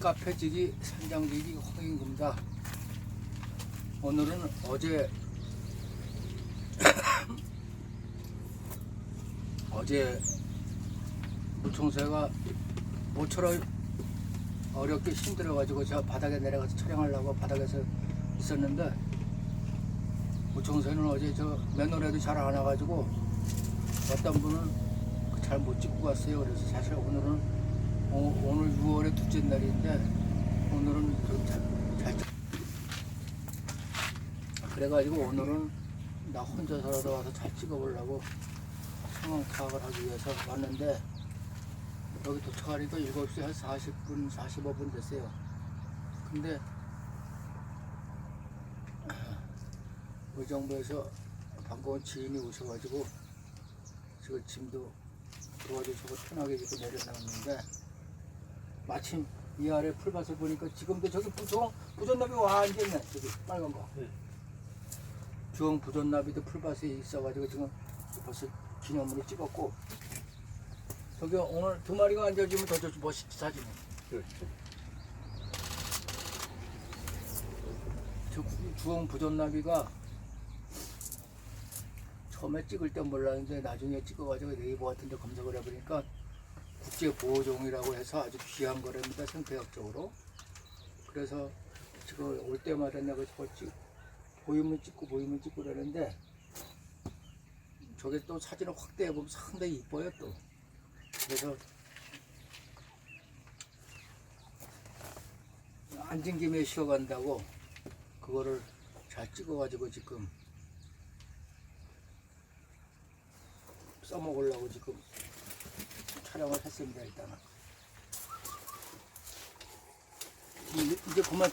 카페지기 산장지기 홍인금다. 오늘은 어제 어제 무총새가 모처럼 어렵게 힘들어가지고 저 바닥에 내려가서 촬영하려고 바닥에서 있었는데 무총새는 어제 저 맨홀에도 잘 안 와가지고 어떤 분은 잘 못 찍고 갔어요. 그래서 사실 오늘은 오, 오늘 6월의 둘째 날인데 오늘은 좀잘 잘. 그래가지고 오늘은 나 혼자서라도 와서 잘 찍어보려고 상황 파악을 하기 위해서 왔는데 여기 도착하니까 7시 한 40분, 45분 됐어요. 근데 의정부에서 반가운 지인이 오셔가지고 지금 짐도 도와주시고 편하게 이렇게 내려놨는데 마침 이 아래 풀밭을 보니까 지금도 저기 부정 부전나비 와 앉았네. 저기 빨간 거. 네. 주홍 부전나비도 풀밭에 있어가지고 지금 벌써 기념으로 찍었고. 저기 오늘 두 마리가 앉아주면 더 좋지. 멋있지 사진이 그렇죠. 저 구- 주홍 부전나비가 처음에 찍을 때 몰랐는데 나중에 찍어가지고 네이버 같은 데 검색을 해보니까 국제 보호종이라고 해서 아주 귀한 거랍니다 생태학적으로. 그래서 지금 올 때마다 내가 저거 찍 보이면 찍고 보이면 찍고 그러는데 저게 또 사진을 확대해 보면 상당히 이뻐요 또. 그래서 앉은 김에 쉬어간다고 그거를 잘 찍어가지고 지금 써먹으려고 지금 촬영을 했습니다 일단은 이- 이제 그만